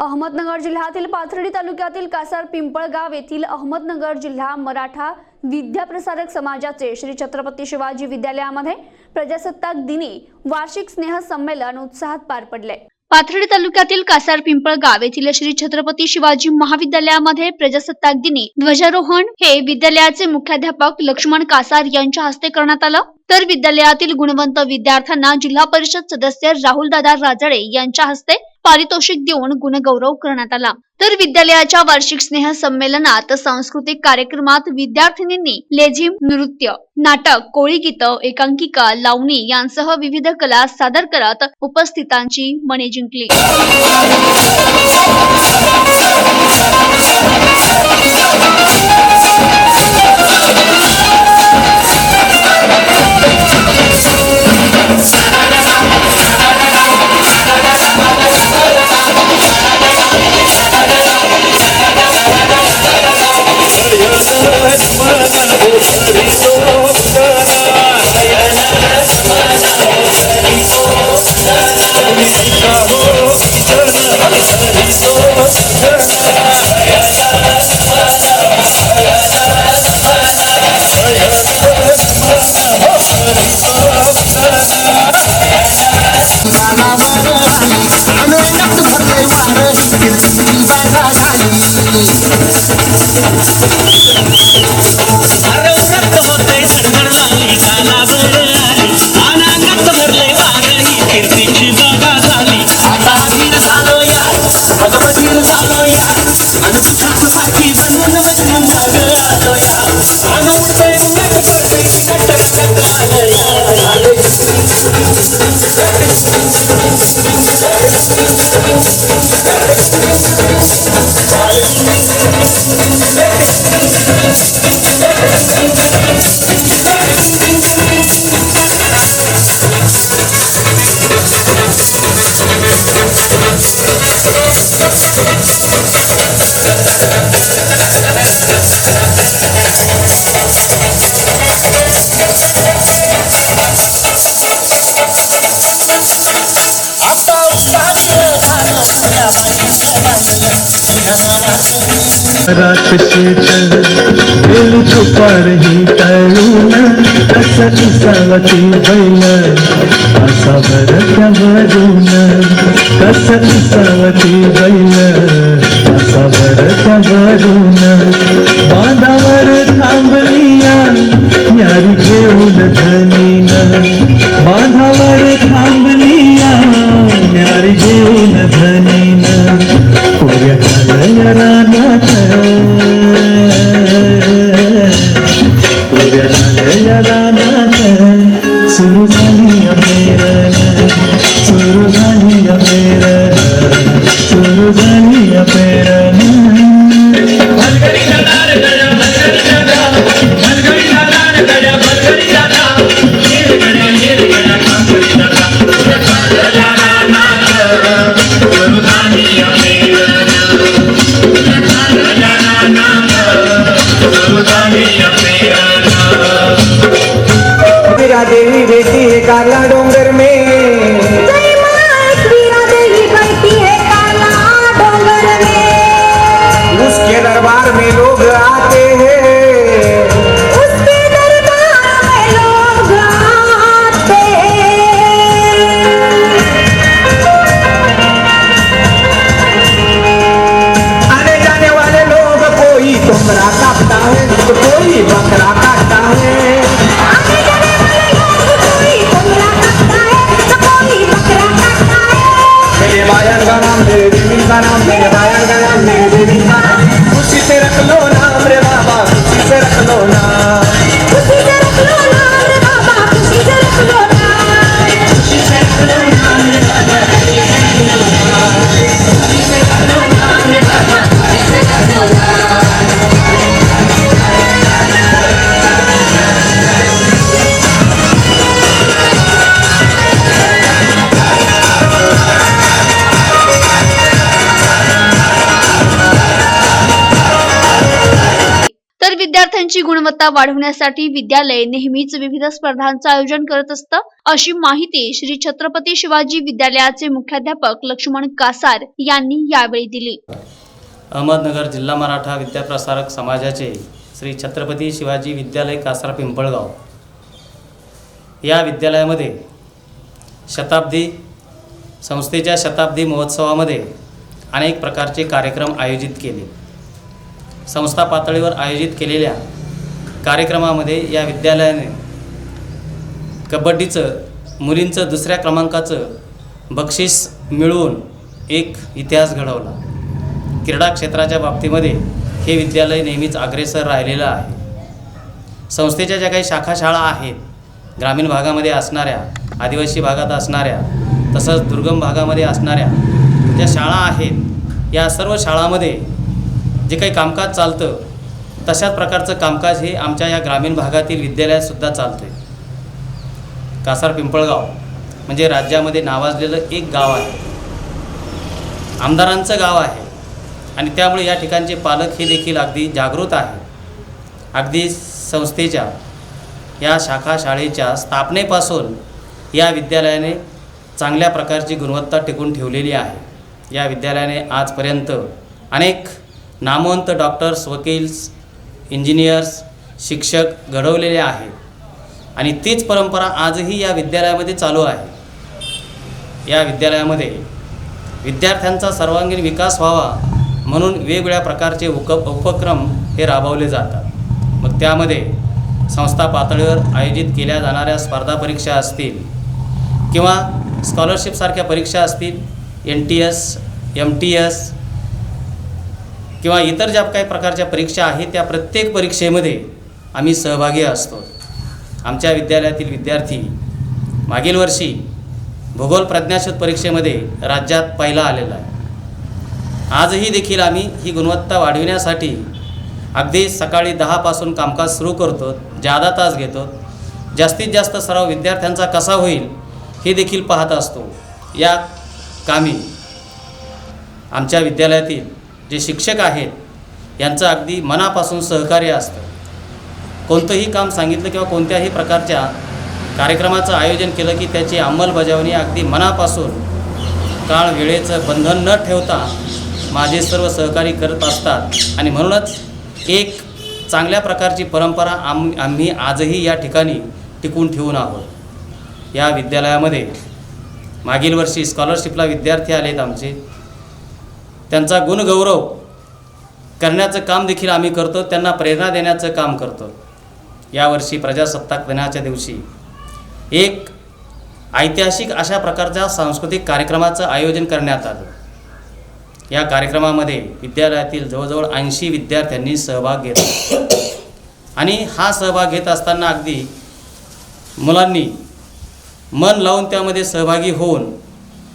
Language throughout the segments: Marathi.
अहमदनगर जिल्ह्यातील पाथर्डी तालुक्यातील कासार पिंपळगाव येथील अहमदनगर जिल्हा मराठा विद्याप्रसारक समाजाचे श्री छत्रपती शिवाजी विद्यालयामध्ये प्रजासत्ताक दिनी वार्षिक स्नेह संमेलन उत्साहात पार पडले. पाथर्डी तालुक्यातील कासार पिंपळगाव येथील श्री छत्रपती शिवाजी महाविद्यालयामध्ये प्रजासत्ताक दिनी ध्वजारोहण हे विद्यालयाचे मुख्याध्यापक लक्ष्मण कासार यांच्या हस्ते करण्यात आलं. तर विद्यालयातील गुणवंत विद्यार्थ्यांना जिल्हा परिषद सदस्य राहुल दादा राजळे यांच्या हस्ते पारितोषिक देऊन गुणगौरव करण्यात आला. तर विद्यालयाच्या वार्षिक स्नेह संमेलनात सांस्कृतिक कार्यक्रमात विद्यार्थिनींनी लेझिम नृत्य नाटक कोळी गीतं एकांकिका लावणी यांसह विविध कला सादर करत उपस्थितांची मने जिंकली. I don't have to या आता रात से चल दिल छुपा रही तरुण कस इसावती बैल असा भरत्या भरून कस सावती बैल असा भरत्या भरून बांधावर थांबलिया यारी घेऊन धनीन सुरू I got Carlando. विद्यार्थ्यांची गुणवत्ता वाढवण्यासाठी विद्यालय नेहमीच विविध स्पर्धांचं आयोजन करत असतं. अशी माहिती श्री छत्रपती शिवाजी विद्यालयाचे मुख्याध्यापक लक्ष्मण कासार यांनी यावेळी दिली. अहमदनगर जिल्हा मराठा विद्याप्रसारक समाजाचे श्री छत्रपती शिवाजी विद्यालय कासार पिंपळगाव. या विद्यालयामध्ये शताब्दी संस्थेच्या शताब्दी महोत्सवामध्ये अनेक प्रकारचे कार्यक्रम आयोजित केले. संस्था पातळीवर आयोजित केलेल्या कार्यक्रमामध्ये या विद्यालयाने कबड्डीचं मुलींचं दुसऱ्या क्रमांकाचं बक्षीस मिळवून एक इतिहास घडवला. क्रीडा क्षेत्राच्या बाबतीमध्ये हे विद्यालय नेहमीच अग्रेसर राहिलेलं आहे. संस्थेच्या ज्या काही शाखा शाळा आहेत ग्रामीण भागामध्ये असणाऱ्या आदिवासी भागात असणाऱ्या तसंच दुर्गम भागामध्ये असणाऱ्या ज्या शाळा आहेत या सर्व शाळामध्ये जे काही कामकाज चालतं तशाच प्रकारचं कामकाज हे आमच्या या ग्रामीण भागातील विद्यालयातसुद्धा चालतं आहे कासार पिंपळगाव म्हणजे राज्यामध्ये नावाजलेलं एक गाव आहे. आमदारांचं गाव आहे. आणि त्यामुळे या ठिकाणचे पालक हे देखील अगदी जागृत आहे अगदी संस्थेच्या या शाखा शाळेच्या स्थापनेपासून या विद्यालयाने चांगल्या प्रकारची गुणवत्ता टिकून ठेवलेली आहे. या विद्यालयाने आजपर्यंत अनेक नामवंत डॉक्टर्स वकील्स इंजिनियर्स शिक्षक घडवलेले आहेत. आणि तीच परंपरा आजही या विद्यालयामध्ये चालू आहे. या विद्यालयामध्ये विद्यार्थ्यांचा सर्वांगीण विकास व्हावा म्हणून वेगवेगळ्या प्रकारचे उक उपक्रम हे राबवले जातात. मग त्यामध्ये संस्था पातळीवर आयोजित केल्या जाणाऱ्या स्पर्धा परीक्षा असतील किंवा स्कॉलरशिपसारख्या परीक्षा असतील N T S M T S किंवा इतर ज्या काही प्रकारच्या परीक्षा आहेत त्या प्रत्येक परीक्षेमध्ये आम्ही सहभागी असतो. आमच्या विद्यालयातील विद्यार्थी मागील वर्षी भूगोल प्रज्ञाशोध परीक्षेमध्ये राज्यात पहिला आलेला आहे. आजही देखील आम्ही ही गुणवत्ता वाढविण्यासाठी अगदी सकाळी दहापासून कामकाज सुरू करतो जादा तास घेतो. जास्तीत जास्त सराव विद्यार्थ्यांचा कसा होईल हे देखील पाहत असतो. या कामी आमच्या विद्यालयातील जे शिक्षक आहेत यांचं अगदी मनापासून सहकार्य असतं. कोणतंही काम सांगितलं किंवा कोणत्याही प्रकारच्या कार्यक्रमाचं आयोजन केलं की त्याची अंमलबजावणी अगदी मनापासून काळ वेळेचं बंधन न ठेवता माझे सर्व सहकारी करत असतात. आणि म्हणूनच एक चांगल्या प्रकारची परंपरा आम आम्ही आजही या ठिकाणी टिकून ठेवून आहोत. या विद्यालयामध्ये मागील वर्षी स्कॉलरशिपला विद्यार्थी आलेत आमचे. त्यांचा गुणगौरव करण्याचं काम देखील आम्ही करतो त्यांना प्रेरणा देण्याचं काम करतो. यावर्षी प्रजासत्ताक दिनाच्या दिवशी एक ऐतिहासिक अशा प्रकारच्या सांस्कृतिक कार्यक्रमाचं आयोजन करण्यात आलं. या कार्यक्रमामध्ये विद्यालयातील जवळजवळ ऐंशी विद्यार्थ्यांनी सहभाग घेतला. आणि हा सहभाग घेत असताना अगदी मुलांनी मन लावून त्यामध्ये सहभागी होऊन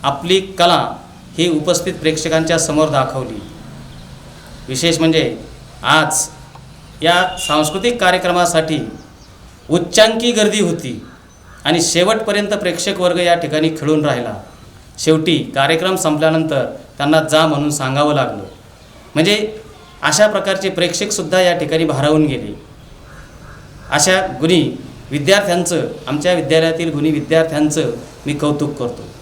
आपली कला ही उपस्थित प्रेक्षकांच्या समोर दाखवली. विशेष म्हणजे आज या सांस्कृतिक कार्यक्रमासाठी उच्चांकी गर्दी होती आणि शेवटपर्यंत प्रेक्षक वर्ग या ठिकाणी खेळून राहिला. शेवटी कार्यक्रम संपल्यानंतर त्यांना जा म्हणून सांगावं लागलं. म्हणजे अशा प्रकारचे प्रेक्षकसुद्धा या ठिकाणी भारावून गेले. अशा गुणी विद्यार्थ्यांचं आमच्या विद्यालयातील गुणी विद्यार्थ्यांचं मी कौतुक करतो.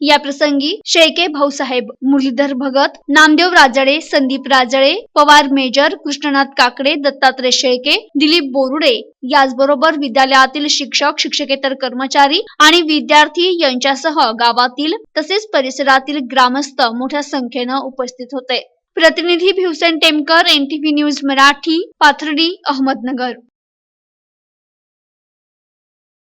या प्रसंगी शेळके भाऊसाहेब मुरलीधर भगत नामदेव राजळे संदीप राजळे पवार मेजर कृष्णनाथ काकडे दत्तात्रय शेळके दिलीप बोरुडे याचबरोबर विद्यालयातील शिक्षक शिक्षकेतर कर्मचारी आणि विद्यार्थी यांच्यासह गावातील तसेच परिसरातील ग्रामस्थ मोठ्या संख्येनं उपस्थित होते. प्रतिनिधी भिवसेन टेमकर एनटीव्ही न्यूज मराठी पाथर्डी अहमदनगर.